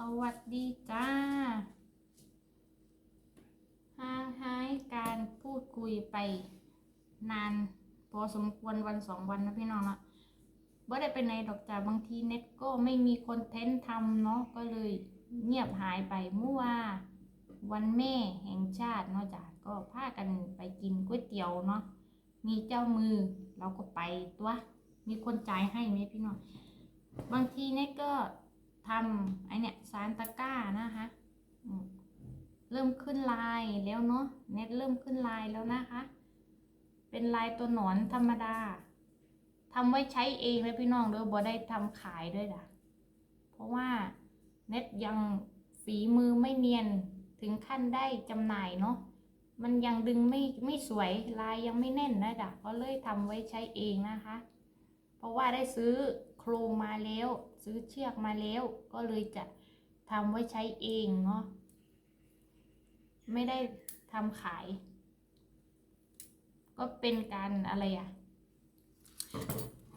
สวัสดีจ้าห่างหายการพูดคุยไปนาน พอสมควรวันสองวันนะพี่น้องเนาะบ่ได้ไปไหนดอกจ้าบางทีเน็ตก็ไม่มีคอนเทนต์ทำเนาะก็เลยเงียบหายไปเมื่อวาวันแม่แห่งชาติเนาะจ้าก็พากันไปกินก๋วยเตี๋ยวเนาะมีเจ้ามือเราก็ไปตัว มีคนจ่ายให้ไหมพี่น้องบางทีเน็ตก็ ทำไอเนี่ยสารตะก้านะคะเริ่มขึ้นลายแล้วเนาะเน็ตเริ่มขึ้นลายแล้วนะคะ เป็นลายตัวหนอนธรรมดาทำไว้ใช้เองนะพี่น้องเด้อบ่ได้ทำขายด้วยล่ะ เพราะว่าเน็ตยังฝีมือไม่เนียนถึงขั้นได้จำหน่ายเนาะมันยังดึงไม่ไม่สวยลายยังไม่แน่นนะจ๊ะก็เลยทำไว้ใช้เองนะคะ เพราะว่าได้ซื้อ โครงมาแล้ว ซื้อเชือกมาแล้ว ก็เลยจะทำไว้ใช้เองเนาะไม่ได้ทำขาย ก็เป็นการอะไรอะ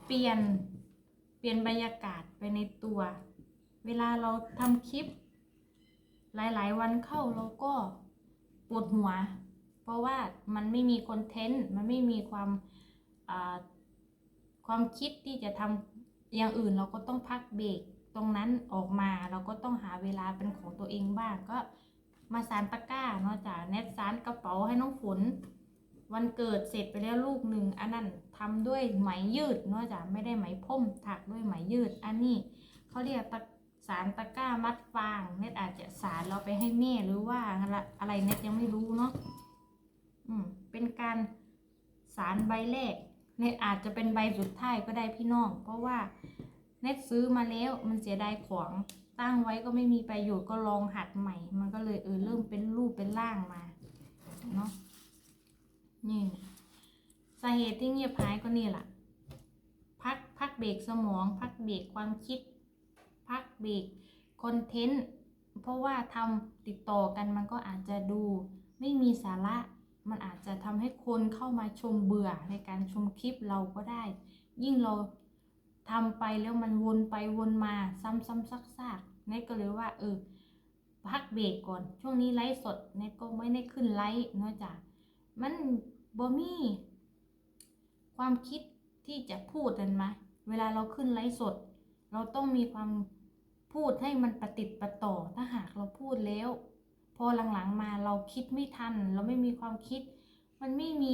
เปลี่ยนเปลี่ยนบรรยากาศไปในตัว เวลาเราทำคลิป หลายๆ วันเข้าเราก็ปวดหัว เพราะว่ามันไม่มีคอนเทนต์ มันไม่มีความความคิดที่จะทำ อย่างอื่นเราก็ต้องพักเบรกตรงนั้นออกมาเราก็ต้องหาเวลาเป็นของตัวเองบ้างก็มาสารตะกร้าเนาะจ้ะแนทสารกระเป๋าให้น้องฝน วันเกิดเสร็จไปแล้วลูกหนึ่งอันนั้นทำด้วยไหมยืดเนาะจ้ะไม่ได้ไหมพรมถักด้วยไหมยืด อันนี้เขาเรียกตะสารตะกร้ามัดฟางเน็ตอาจจะสารเราไปให้แม่หรือว่าอะไรเน็ตยังไม่รู้เนาะอืมเป็นการสารใบแรก เน็ตอาจจะเป็นใบสุดท้ายก็ได้พี่น้อง เพราะว่าเน็ตซื้อมาแล้วมันเสียดายของตั้งไว้ก็ไม่มีประโยชน์ก็ลองหัดใหม่ มันก็เลยเออเริ่มเป็นรูปเป็นร่างมาเนาะนี่สาเหตุที่เงียบหายก็นี่แหละพักพักเบรกสมอง พักเบรกความคิด พักเบรกคอนเทนต์เพราะว่าทำติดต่อกันมันก็อาจจะดูไม่มีสาระ มันอาจจะทำให้คนเข้ามาชมเบื่อในการชมคลิปเราก็ได้ ยิ่งเราทำไปแล้วมันวนไปวนมาซ้ำๆซักๆเนทก็เลยว่า เออพักเบรกก่อน ช่วงนี้ไลฟ์สดเนทก็ไม่ได้ขึ้นไลฟ์เนอกจากมันบ่มีความคิดที่จะพูดกันมาเวลาเราขึ้นไลฟ์สด เราต้องมีความพูดให้มันประติดประต่อ ถ้าหากเราพูดแล้ว พอหลังๆมาเราคิดไม่ทัน เราไม่มีความคิด มันไม่มี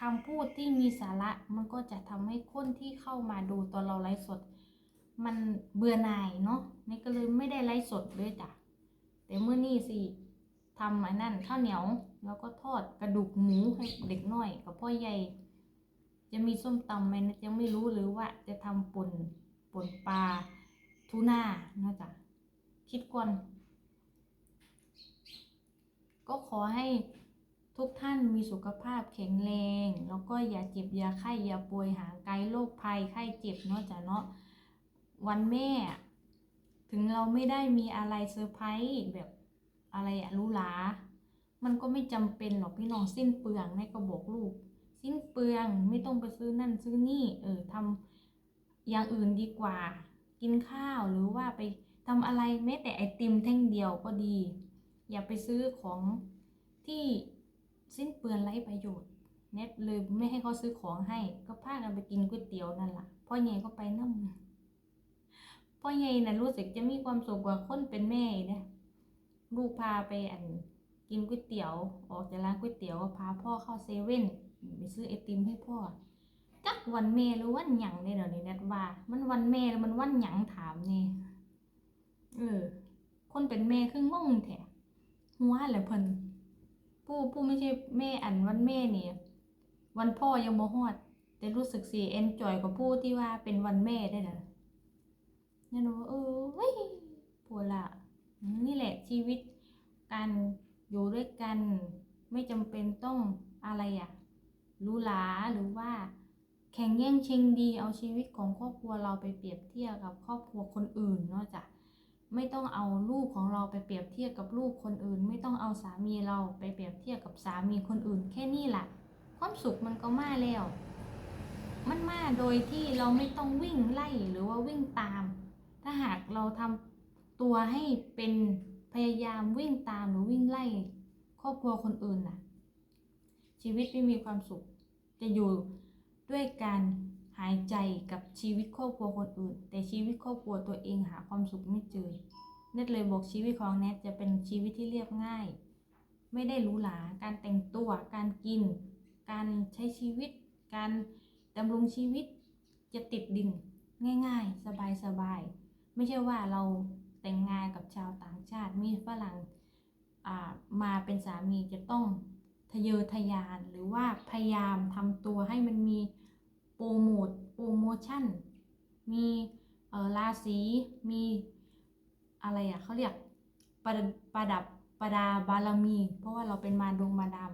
คำพูดที่มีสาระ มันก็จะทำให้คนที่เข้ามาดูตอนเราไลฟ์สด มันเบื่อหน่ายเนาะนี่ก็เลยไม่ได้ไลฟ์สดเลยจ้ะแต่เมื่อนี่สิทำอันนั่นข้าวเหนียว แล้วก็ทอดกระดูกหมูให้เด็กน้อยกับพ่อใหญ่จะมีส้มตำไหมนะยังไม่รู้หรือว่าจะทำป่นป่นปลาทูน่านะจ๊ะคิดก่อน ก็ขอให้ทุกท่านมีสุขภาพแข็งแรง แล้วก็อย่าเจ็บอย่าไข้อย่าป่วยห่างไกลโรคภัยไข้เจ็บเนาะจ้ะเนาะวันแม่ ถึงเราไม่ได้มีอะไรเซอร์ไพรส์แบบอะไรอะรู้หลามันก็ไม่จำเป็นหรอกพี่น้องสิ้นเปลืองแม่ก็บอกลูก สิ้นเปลืองไม่ต้องไปซื้อนั่นซื้อนี่ เออทำอย่างอื่นดีกว่า กินข้าวหรือว่าไปทำอะไรแม้แต่ไอติมแท่งเดียวก็ดี อย่าไปซื้อของที่สิ้นเปลืองไร้ประโยชน์เน็ตเลยไม่ให้เขาซื้อของให้ ก็พากันไปกินก๋วยเตี๋ยวนั่นแหละพ่อใหญ่ก็ไปนั่งพ่อใหญ่น่ะรู้สึกจะมีความสุขกว่าคนเป็นแม่เนี่ยลูกพาไปอันกินก๋วยเตี๋ยว ออกจากร้านก๋วยเตี๋ยวก็พาพ่อเข้าเซเว่นไปซื้อไอติมให้พ่อจักวันแม่หรือวันหยังเนี่ยเดี๋ยวนี้เน็ตว่า มันวันแม่แล้วมันวันหยังถามนี่เออ คนเป็นแม่คืองงแท้ หัวแหละเพิ่นผู้ผู้ไม่ใช่แม่อันวันแม่นี่วันพ่อยังบ่ฮอด แต่รู้สึกสิเอนจอยกับผู้ที่ว่าเป็นวันแม่ได้นะนี่หนูว่าเออเฮ้ยปวดละนี่แหละชีวิตการอยู่ด้วยกัน ไม่จำเป็นต้องอะไรอะรู้หลาหรือว่าแข่งแย่งชิงดีเอาชีวิตของครอบครัวเราไปเปรียบเทียบกับครอบครัวคนอื่นเนาะจ้ะ ไม่ต้องเอาลูกของเราไปเปรียบเทียบกับลูกคนอื่น ไม่ต้องเอาสามีเราไปเปรียบเทียบกับสามีคนอื่น แค่นี้แหละความสุขมันก็มาแล้ว มันมาโดยที่เราไม่ต้องวิ่งไล่หรือว่าวิ่งตาม ถ้าหากเราทตัวให้เป็นพยายามวิ่งตามหรือวิ่งไล่ ครอบครัวคนอื่นน่ะ ชีวิตไม่มีความสุขจะอยู่ด้วยการ หายใจกับชีวิตครอบครัวคนอื่น แต่ชีวิตครอบครัวตัวเองหาความสุขไม่เจอเน็ตเลยบอกชีวิตของเน็ตจะเป็นชีวิตที่เรียบง่าย ไม่ได้หรูหราการแต่งตัว การกิน การใช้ชีวิต การดำรงชีวิตจะติดดินง่าย ๆ สบายๆไม่ใช่ว่าเราแต่งงานกับชาวต่างชาติมีฝรั่งมาเป็นสามีจะต้องทะเยอทะยานหรือว่าพยายามทำตัวให้มันมี โปรโมทโปรโมชั่น มีราศีมีอะไรอะเขาเรียกประดประดับประดาบารมี เพราะว่าเราเป็นมาดวงมาดาม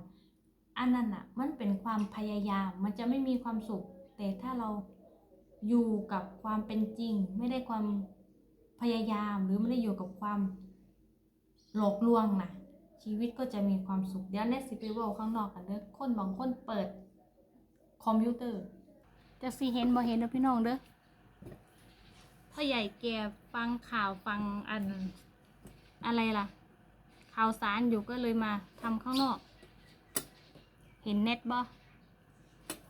อันนั้นอะมันเป็นความพยายามมันจะไม่มีความสุข แต่ถ้าเราอยู่กับความเป็นจริง ไม่ได้ความพยายามหรือไม่ได้อยู่กับความหลอกลวงนะชีวิตก็จะมีความสุขเดี๋ยวเนสสิไปเว่าข้างนอกกันเด้อคนบางคนเปิดคอมพิวเตอร์ จะสีเห็นบ่เห็นเด้อพี่น้องเด้อพ่อใหญ่แกฟังข่าวฟังอันอะไรล่ะ ข่าวสารอยู่ก็เลยมาทำข้างนอก เห็นเน็ตบ่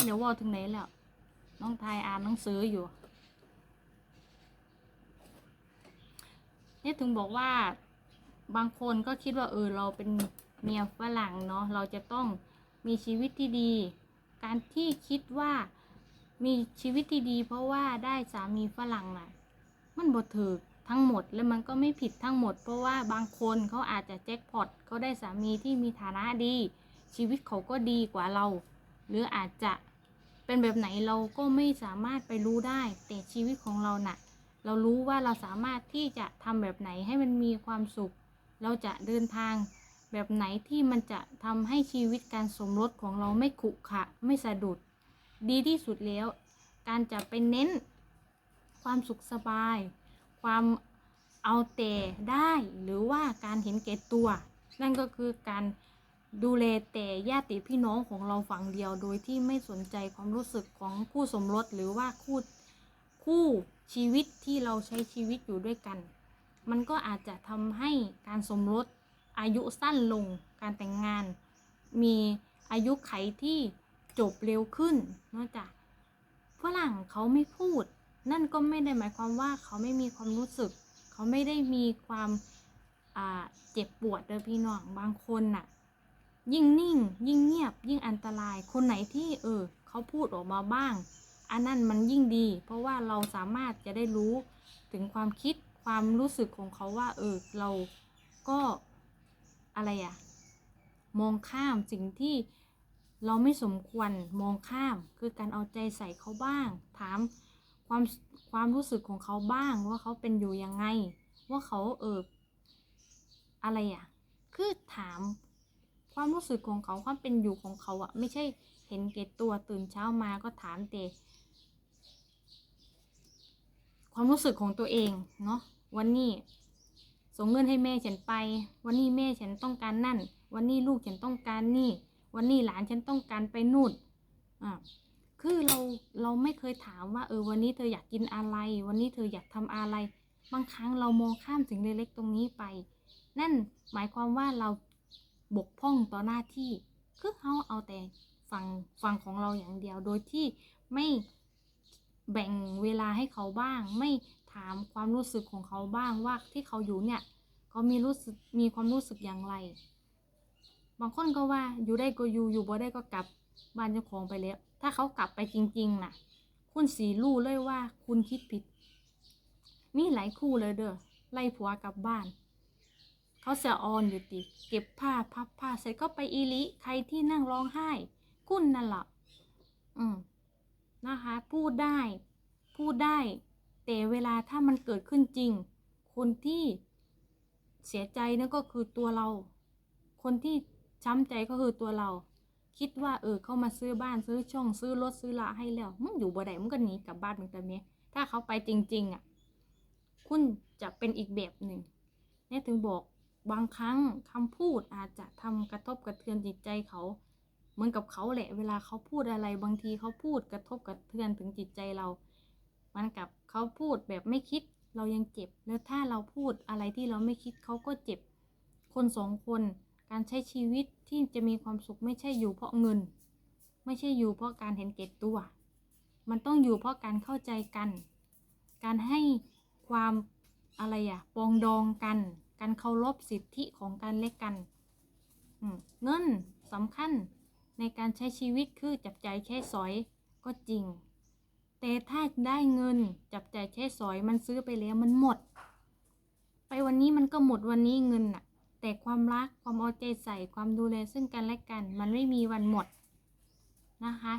เดี๋ยวว่าถึงไหนแล้ว น้องไทยอ่านหนังสืออยู่นี่ถึงบอกว่าบางคนก็คิดว่าเออเราเป็นเมียฝรั่งเนาะเราจะต้องมีชีวิตที่ดี การที่คิดว่า มีชีวิตที่ดี เพราะว่าได้สามีฝรั่งน่ะ มันบ่ถูกทั้งหมดแล้วมันก็ไม่ผิดทั้งหมด เพราะว่าบางคนเขาอาจจะแจ็คพอตเขาได้สามีที่มีฐานะดี ชีวิตเขาก็ดีกว่าเรา หรืออาจจะเป็นแบบไหนเราก็ไม่สามารถไปรู้ได้ แต่ชีวิตของเราน่ะ เรารู้ว่าเราสามารถที่จะทำแบบไหนให้มันมีความสุข เราจะเดินทางแบบไหนที่มันจะทำให้ชีวิตการสมรสของเราไม่ขุขะไม่สะดุด ดีที่สุดแล้ว การจะไปเน้นความสุขสบาย ความเอาแต่ได้หรือว่าการเห็นแก่ตัว นั่นก็คือการดูแลแต่ญาติพี่น้องของเราฝั่งเดียวโดยที่ไม่สนใจความรู้สึกของคู่สมรสหรือว่าคู่คู่ชีวิตที่เราใช้ชีวิตอยู่ด้วยกัน มันก็อาจจะทำให้การสมรสอายุสั้นลง การแต่งงาน มีอายุไขที่ จบเร็วขึ้นนอกจากฝรั่งเขาไม่พูด นั่นก็ไม่ได้หมายความว่าเขาไม่มีความรู้สึก เขาไม่ได้มีความเจ็บปวดเด้อพี่น้องบางคนน่ะ ยิ่งนิ่ง ยิ่งเงียบ ยิ่งอันตราย คนไหนที่เออเขาพูดออกมาบ้าง อันนั้นมันยิ่งดี เพราะว่าเราสามารถจะได้รู้ถึงความคิดความรู้สึกของเขาว่า เออเราก็อะไรอะมองข้ามสิ่งที่ เราไม่สมควรมองข้าม คือการเอาใจใส่เขาบ้าง ถามความความรู้สึกของเขาบ้างว่าเขาเป็นอยู่ยังไง ว่าเขาเอออะไรอะคือถามความรู้สึกของเขาความเป็นอยู่ของเขาอะไม่ใช่เห็นแก่ตัวตื่นเช้ามาก็ถามแต่ความรู้สึกของตัวเองเนาะวันนี้ส่งเงินให้แม่ฉันไป วันนี้แม่ฉันต้องการนั่น วันนี้ลูกฉันต้องการนี่ วันนี้หลานฉันต้องการไปนู่นอ่าคือเราเราไม่เคยถามว่าเออวันนี้เธออยากกินอะไร วันนี้เธออยากทำอะไร บางครั้งเรามองข้ามสิ่งเล็กๆตรงนี้ไป นั่นหมายความว่าเราบกพร่องต่อหน้าที่ คือเขาเอาแต่ฟังฟังของเราอย่างเดียวโดยที่ไม่แบ่งเวลาให้เขาบ้าง ไม่ถามความรู้สึกของเขาบ้างว่าที่เขาอยู่เนี่ยเขามีรู้สึกมีความรู้สึกอย่างไร บางคนก็ว่าอยู่ได้ก็อยู่อยู่บ่ได้ก็กลับบ้านเจ้าของไปแล้ว ถ้าเขากลับไปจริงๆน่ะ คุณสีรู้เลยว่าคุณคิดผิด มีหลายคู่เลยเด้อไล่ผัวกลับบ้าน เขาเสียออนอยู่ติ เก็บผ้าพับผ้าเสร็จก็ไปอีลิใครที่นั่งร้องไห้ คุณนั่นละ่ะอืมนะคะ พูดได้ พูดได้ แต่เวลาถ้ามันเกิดขึ้นจริง คนที่เสียใจนั่นก็คือตัวเรา คนที่ ช้ำใจก็คือตัวเรา คิดว่าเออเข้ามาซื้อบ้านซื้อช่องซื้อรถซื้อละให้แล้วมึงอยู่บ่ได้มึงก็หนีกลับบ้านมึงแต่เนี้ยถ้าเขาไปจริง ๆ อะ คุณจะเป็นอีกแบบหนึ่งเนี่ยถึงบอกบางครั้งคำพูดอาจจะทำกระทบกระเทือนจิตใจเขาเหมือนกับเขาแหละ เวลาเขาพูดอะไรบางทีเขาพูดกระทบกระเทือนถึงจิตใจเรา มันกับเขาพูดแบบไม่คิดเรายังเจ็บ แล้วถ้าเราพูดอะไรที่เราไม่คิดเขาก็เจ็บ คนสองคน การใช้ชีวิตที่จะมีความสุขไม่ใช่อยู่เพราะเงิน ไม่ใช่อยู่เพราะการเห็นแก่ตัว มันต้องอยู่เพราะการเข้าใจกัน การให้ความอะไรอะปองดองกัน การเคารพสิทธิของกันและกัน เงินสำคัญในการใช้ชีวิตคือจับใจแค่สอยก็จริง แต่ถ้าได้เงินจับใจแค่สอยมันซื้อไปแล้วมันหมด ไปวันนี้มันก็หมดวันนี้เงินน่ะ แต่ความรักความเอาใจใส่ความดูแลซึ่งกันและกัน มันไม่มีวันหมดนะคะ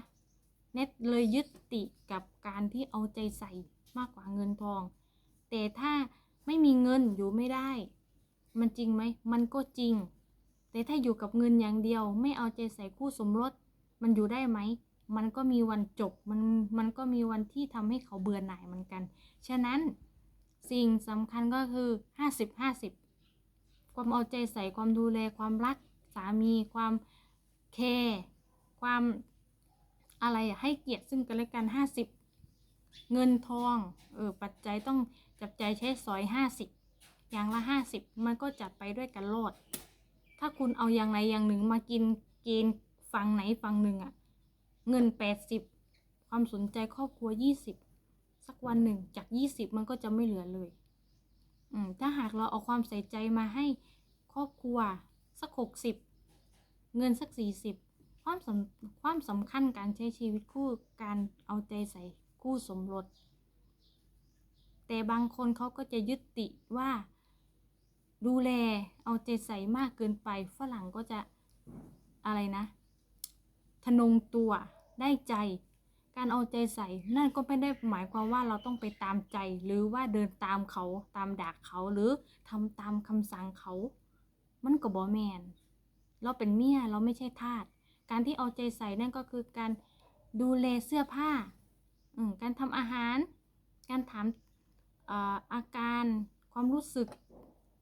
เน็ตเลยยึดติกับการที่เอาใจใส่มากกว่าเงินทอง แต่ถ้าไม่มีเงินอยู่ไม่ได้ มันจริงไหมมันก็จริง แต่ถ้าอยู่กับเงินอย่างเดียว ไม่เอาใจใส่คู่สมรส มันอยู่ได้ไหมมันก็มีวันจบมันมันก็มีวันที่ทำให้เขาเบื่อหน่ายเหมือนกัน ฉะนั้นสิ่งสำคัญก็คือ 50 50 ความเอาใจใส่ความดูแลความรักสามีความแคร์ความอะไรให้เกียรติซึ่งกันและกัน50เงินทองเออปัจจัยต้องจับใจใช้สอย50อย่างละ50มันก็จัดไปด้วยกันโลด ถ้าคุณเอาอย่างไหนอย่างหนึ่งมากินเกณฑ์ฝั่งไหนฝั่งหนึ่งอะเงิน80ความสนใจครอบครัว20สักวันหนึ่งจาก20มันก็จะไม่เหลือเลย อืมถ้าหากเราเอาความใส่ใจมาให้ครอบครัวสัก60เงินสัก40ความสำความสำคัญการใช้ชีวิตคู่การเอาใจใส่คู่สมรส แต่บางคนเขาก็จะยึดติว่า ดูแลเอาใจใส่มากเกินไปฝรั่งก็จะอะไรนะทะนงตัวได้ใจ การเอาใจใส่ นั่นก็ไม่ได้หมายความว่าเราต้องไปตามใจ หรือว่าเดินตามเขาตามดักเขาหรือทำตามคำสั่งเขา มันก็บอแมน เราเป็นเมียเราไม่ใช่ทาส การที่เอาใจใส่นั่นก็คือการดูแลเสื้อผ้า การทำอาหาร การถามอ่ออาการความรู้สึก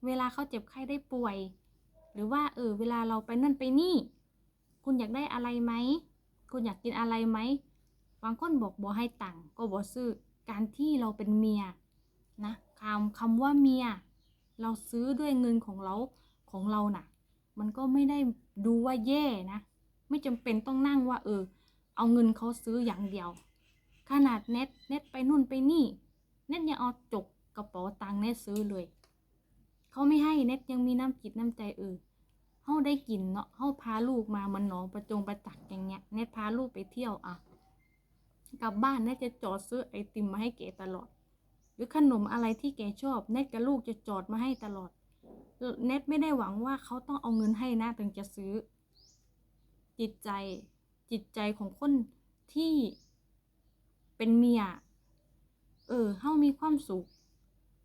เวลาเขาเจ็บไข้ได้ป่วย หรือว่าเออเวลาเราไปนั่นไปนี่ คุณอยากได้อะไรไหม คุณอยากกินอะไรไหม บางคนบอกบอให้ตังค์ก็บอซื้อ การที่เราเป็นเมียนะคำคำว่าเมีย เราซื้อด้วยเงินของเราของเราน่ะ มันก็ไม่ได้ดูว่าแย่นะ ไม่จำเป็นต้องนั่งว่า เออ เอาเงินเขาซื้ออย่างเดียว ขนาดเน็ตเน็ตไปนู่นไปนี่ เน็ตยังเอาจกกระเป๋าตังค์เน็ตซื้อเลยเขาไม่ให้เน็ตยังมีน้ำจิตน้ำใจเออเฮาได้กินเนาะเฮาพาลูกมามันหนองประจงประจักษ์อย่างเงี้ย เน็ตพาลูกไปเที่ยวอะ กลับบ้านเน็ตจะจอดซื้อไอติมมาให้เก๋ตลอด หรือขนมอะไรที่แกชอบเน็ตกับลูกจะจอดมาให้ตลอดเน็ตไม่ได้หวังว่าเขาต้องเอาเงินให้นะถึงจะซื้อ จิตใจจิตใจของคนที่เป็นเมีย เออเฮามีความสุข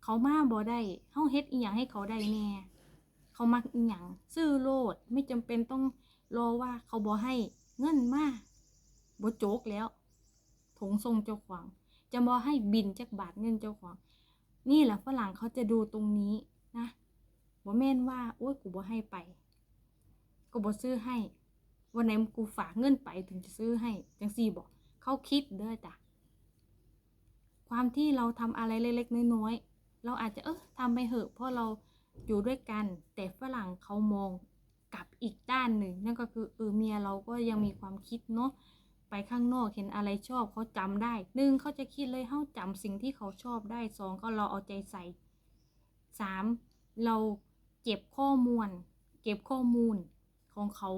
เขามาบ่ได้เฮาเฮ็ดอีหยังให้เขาได้แน่ เขามักอีหยังซื้อโลดไม่จำเป็นต้องรอว่าเขาบ่ให้เงินมาบ่โจกแล้ว ถงทรงเจ้าของ จะบ่ให้บินจักบาทเงินเจ้าของ นี่แหละฝรั่งเขาจะดูตรงนี้นะบ่แม่นว่าโอ้ยกูบ่ให้ไปก็บ่ซื้อให้ วันไหนกูฝากเงินไปถึงจะซื้อให้จังซี่บอกเขาคิดเด้อจ้ะความที่เราทำอะไรเล็กๆน้อยๆเราอาจจะเออทำไปเหอะเพราะเราอยู่ด้วยกัน แต่ฝรั่งเขามองกลับอีกด้านหนึ่ง นั่นก็คือเออเมียเราก็ยังมีความคิดเนาะ ไปข้างนอกเห็นอะไรชอบเขาจำได้หนึ่งเขาจะคิดเลยเขาจำสิ่งที่เขาชอบได้สองก็เราเอาใจใส่สามเราเก็บข้อมูล เก็บข้อมูลของเขา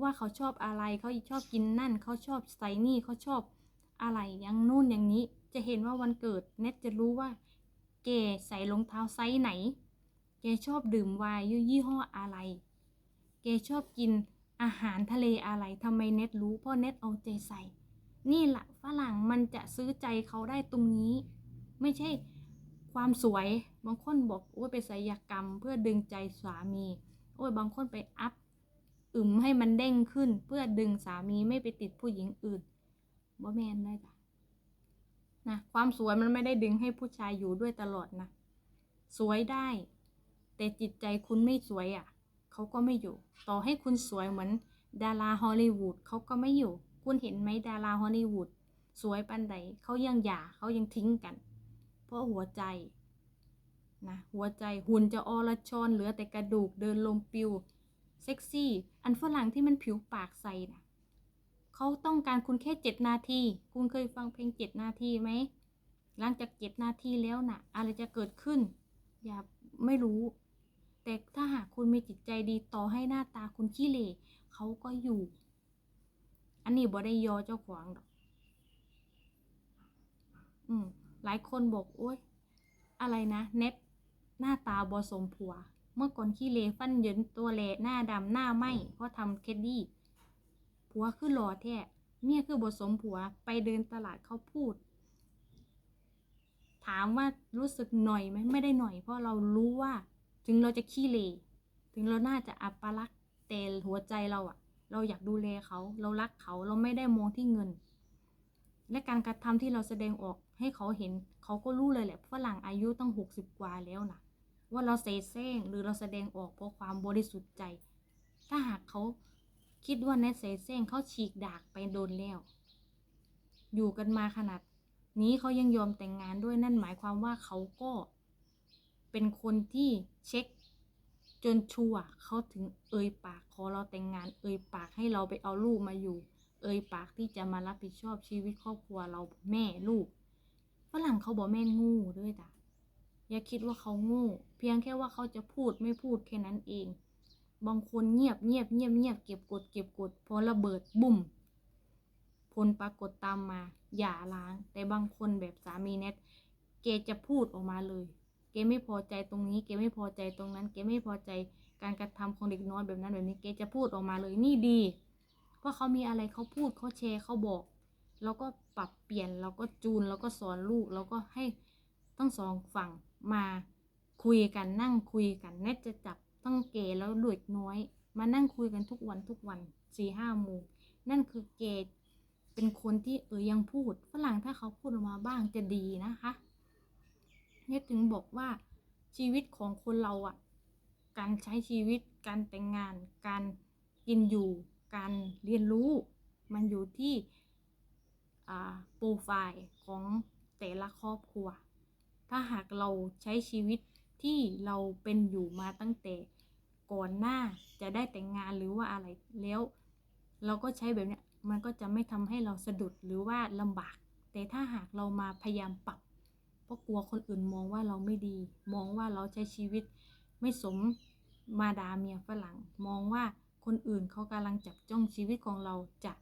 ว่าเขาชอบอะไรเขาชอบกินนั่นเขาชอบใส่นี่เขาชอบอะไรอย่างนู่นอย่างนี้จะเห็นว่าวันเกิดเน็ตจะรู้ว่าแกใส่รองเท้าไซส์ไหน แกชอบดื่มไวน์ยี่ห้ออะไร แกชอบกิน อาหารทะเลอะไรทำไมเน็ตรู้เพราะเน็ตเอาใจใส่ นี่แหละฝรั่งมันจะซื้อใจเขาได้ตรงนี้ ไม่ใช่ความสวย บางคนบอกโอ้ยไปศัลยกรรม เพื่อดึงใจสามี โอ้ยบางคนไปอัพอึมให้มันเด้งขึ้น เพื่อดึงสามีไม่ไปติดผู้หญิงอื่นบ่แมนได้จ้ะนะความสวยมันไม่ได้ดึงให้ผู้ชายอยู่ด้วยตลอดนะ สวยได้ แต่จิตใจคุณไม่สวยอะ เขาก็ไม่อยู่ ต่อให้คุณสวยเหมือนดาราฮอลลีวูดเขาก็ไม่อยู่ คุณเห็นไหมดาราฮอลลีวูดสวยปันใดเขายังหย่าเขายังทิ้งกัน เพราะหัวใจนะหัวใจหุ่นจะอรชรเหลือแต่กระดูกเดินลมปิวเซ็กซี่ อันฝรั่งที่มันผิวปากใสนะเขาต้องการคุณแค่เจ็ดนาที คุณเคยฟังเพลงเจ็ดนาทีไหมหลังจากเจ็ดนาทีแล้วนะ่ะ อะไรจะเกิดขึ้น อย่าไม่รู้ แต่ถ้าหากคุณมีจิตใจดีต่อให้หน้าตาคุณขี้เหร่เขาก็อยู่ อันนี้บ่ได้ยอเจ้าของดอก อืมหลายคนบอกโอ๊ยอะไรนะเน็ตหน้าตาบอสมผัว เมื่อก่อนขี้เลฟันเยินตัวแหลหน้าดำหน้าไหมเพราะทำเคดดี้ผัวคือหล่อแท้เมียคือบสมผัวไปเดินตลาดเขาพูด ถามว่ารู้สึกหน่อยไหมไม่ได้หน่อย เพราะเรารู้ว่า ถึงเราจะขี้เลถึงเราน่าจะอัปลักษณ์แต่หัวใจเราอะเราอยากดูแลเขา เรารักเขาเราไม่ได้มองที่เงิน และการกระทำที่เราแสดงออกให้เขาเห็น เขาก็รู้เลยแหละฝรั่งอายุตั้งหกสิบกว่าแล้วนะว่าเราเสแสร้งหรือเราแสดงออกเพราะความบริสุทธิ์ใจ ถ้าหากเขาคิดว่าแนทเสแสร้งเขาฉีกดากไปโดนแล้ว อยู่กันมาขนาดนี้เขายังยอมแต่งงานด้วยนั่นหมายความว่าเขาก็ เป็นคนที่เช็คจนชัวร์เขาถึงเอ่ยปากขอเราแต่งงาน เอ่ยปากให้เราไปเอาลูกมาอยู่ เอ่ยปากที่จะมารับผิดชอบชีวิตครอบครัวเราแม่ลูกฝรั่งเขาบอกแม่งูด้วยจ้ะอย่าคิดว่าเขางูเพียงแค่ว่าเขาจะพูดไม่พูดแค่นั้นเอง บางคนเงียบเงียบเงียบเงียบเก็บกดเก็บกดพอระเบิดบุ่มผลปรากฏตามมา อย่าล้าง แต่บางคนแบบสามีเน็ตเกจะพูดออกมาเลย เกไม่พอใจตรงนี้ เกไม่พอใจตรงนั้น เกไม่พอใจการกระทำของเด็กน้อยแบบนั้นแบบนี้ เกจะพูดออกมาเลยนี่ดี เพราะเขามีอะไรเขาพูดเขาแชร์เขาบอก แล้วก็ปรับเปลี่ยนแล้วก็จูนแล้วก็สอนลูกแล้วก็ให้ทั้งสองฝั่งมาคุยกันนั่งคุยกันเน็ตจะจับตั้งเกแล้วเด็กน้อย มานั่งคุยกันทุกวันทุกวันสี่ห้าโมงนั่นคือเกเป็นคนที่เออยังพูดฝรั่งถ้าเขาพูดออกมาบ้างจะดีนะคะ เนี่ยถึงบอกว่าชีวิตของคนเราอะ่ะ การใช้ชีวิต การแต่งงาน การกินอยู่ การเรียนรู้ มันอยู่ที่โปรไฟล์ของแต่ละครอบครัว ถ้าหากเราใช้ชีวิตที่เราเป็นอยู่มาตั้งแต่ก่อนหน้าจะได้แต่งงานหรือว่าอะไรแล้ว เราก็ใช้แบบเนี้ยมันก็จะไม่ทำให้เราสะดุดหรือว่าลำบาก แต่ถ้าหากเรามาพยายามปรับ เพราะกลัวคนอื่นมองว่าเราไม่ดี มองว่าเราใช้ชีวิต ไม่สมมาดาเมียฝรั่ง มองว่าคนอื่นเขากำลังจับจ้องชีวิตของเราจะ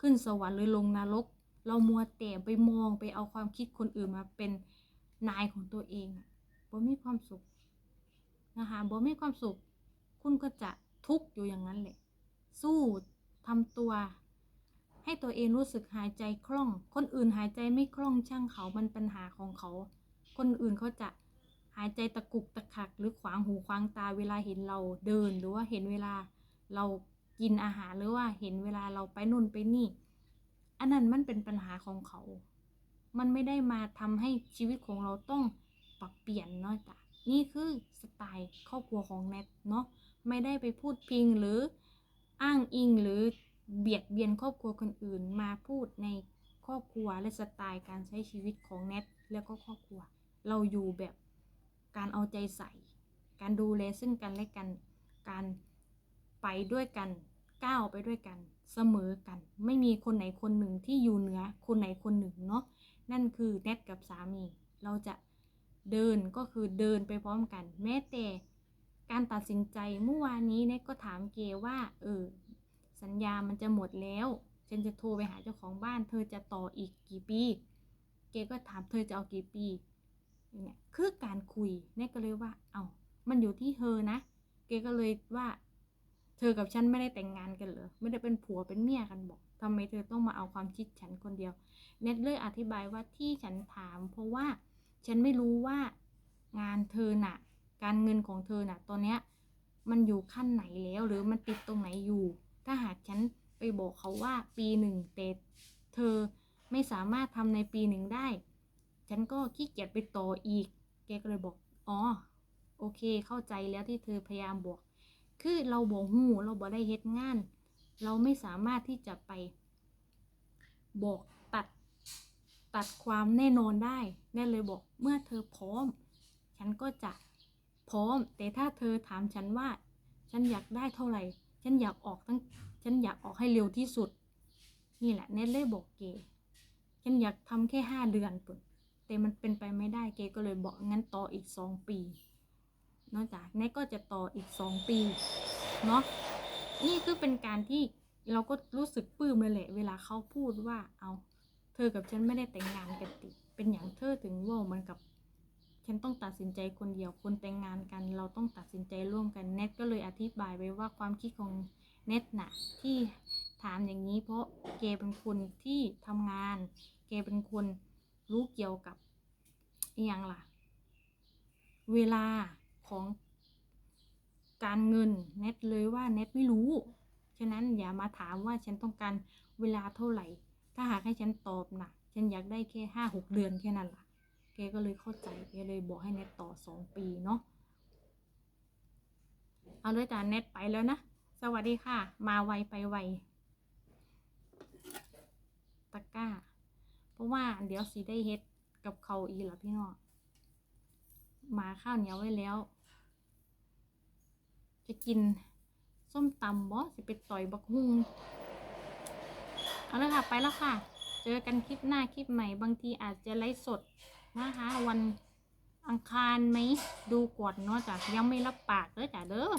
ขึ้นสวรรค์หรือลงนรก เรามัวแต่ไปมองไปเอาความคิดคนอื่นมาเป็นนายของตัวเองบ่มีความสุขนะคะบ่มีความสุข คุณก็จะทุกข์อยู่อย่างนั้นแหละ สู้ทำตัว ให้ตัวเองรู้สึกหายใจคล่อง คนอื่นหายใจไม่คล่องช่างเขามันปัญหาของเขา คนอื่นเขาจะหายใจตะกุกตะขัก หรือขวางหูขวางตาเวลาเห็นเราเดิน หรือว่าเห็นเวลาเรากินอาหารหรือว่าเห็นเวลาเราไปนู่นไปนี่ อันนั้นมันเป็นปัญหาของเขา มันไม่ได้มาทำให้ชีวิตของเราต้องปรับเปลี่ยนเนาะจ้ะนี่คือสไตล์ครอบครัวของแนทเนาะไม่ได้ไปพูดพิงหรืออ้างอิงหรือ เบียดเบียนครอบครัวคนอื่นมาพูดในครอบครัวและสไตล์การใช้ชีวิตของแนทแล้วก็ครอบครัว เราอยู่แบบการเอาใจใส่ การดูแลซึ่งกันและกัน การไปด้วยกันก้าวไปด้วยกันเสมอกัน ไม่มีคนไหนคนหนึ่งที่อยู่เหนือคนไหนคนหนึ่งเนาะนั่นคือแนทกับสามี เราจะเดินก็คือเดินไปพร้อมกัน แม้แต่การตัดสินใจเมื่อวานนี้เนทก็ถามเกว่าเออ สัญญามันจะหมดแล้ว ฉันจะโทรไปหาเจ้าของบ้าน เธอจะต่ออีกกี่ปี เกก็ถามเธอจะเอากี่ปี เนี่ยคือการคุยเนทก็เลยว่า เอา้า มันอยู่ที่เธอนะ เกก็เลยว่า เธอกับฉันไม่ได้แต่งงานกันเหรอ ไม่ได้เป็นผัวเป็นเมียกันบอกทำไมเธอต้องมาเอาความคิดฉันคนเดียว เน็ตเลยอธิบายว่าที่ฉันถาม เพราะว่าฉันไม่รู้ว่างานเธอน่ะ การเงินของเธอน่ะ ตอนเนี้ยมันอยู่ขั้นไหนแล้วหรือมันติดตรงไหนอยู่ ถ้าหากฉันไปบอกเขาว่าปีหนึ่งแต่เธอไม่สามารถทำในปีหนึ่งได้ ฉันก็ขี้เกียจไปต่ออีก แกก็เลยบอกอ๋อโอเคเข้าใจแล้วที่เธอพยายามบอก คือเราบอกหูเราบอกได้เฮ็ดงาน เราไม่สามารถที่จะไป บอกตัดตัดความแน่นอนได้แน่เลยบอกเมื่อเธอพร้อม ฉันก็จะพร้อม แต่ถ้าเธอถามฉันว่า ฉันอยากได้เท่าไหร่ ฉันอยากออกตั้ง ฉันอยากออกให้เร็วที่สุด นี่แหละเนทเลยบอกเก ฉันอยากทำแค่ห้าเดือนปุ่นแต่มันเป็นไปไม่ได้เกก็เลยบอกงั้นต่ออีกสองปี นอกจากเนทก็จะต่ออีกสองปี เนาะ นี่คือเป็นการที่เราก็รู้สึกปลื้มเลยแหละ เวลาเขาพูดว่า เอา เธอกับฉันไม่ได้แต่งงานกันติ เป็นอย่างเธอถึงว่ามันกับ ฉันต้องตัดสินใจคนเดียวคนแต่งงานกัน เราต้องตัดสินใจร่วมกันเน็ตก็เลยอธิบายไปว่าความคิดของเน็ตน่ะที่ถามอย่างนี้เพราะเกเป็นคนที่ทำงาน เกเป็นคนรู้เกี่ยวกับอย่างล่ะ เวลาของการเงินเน็ตเลยว่าเน็ตไม่รู้ ฉะนั้นอย่ามาถามว่าฉันต้องการเวลาเท่าไหร่ ถ้าหากให้ฉันตอบนะฉันอยากได้แค่ห้าหกเดือนแค่นั้นล่ะ แกก็เลยเข้าใจแกเลยบอกให้เน็ตต่อสองปีเนาะเอาเลยจ้าเน็ตไปแล้วนะ สวัสดีค่ะ มาไวไปไวตะกร้า เพราะว่าเดี๋ยวสีได้เฮ็ดกับเขาอีกแล้วพี่น้องมาข้าวเหนียวไว้แล้ว จะกินส้มตำบอสิไปต่อยบักฮุงเอาลยค่ะ ไปแล้วค่ะ เจอกันคลิปหน้าคลิปใหม่ บางทีอาจจะไลฟ์สด นะคะ วันอังคารไหมดูก่อนเนาะจ้ะยังไม่รับปากเด้อจ้ะเด้อ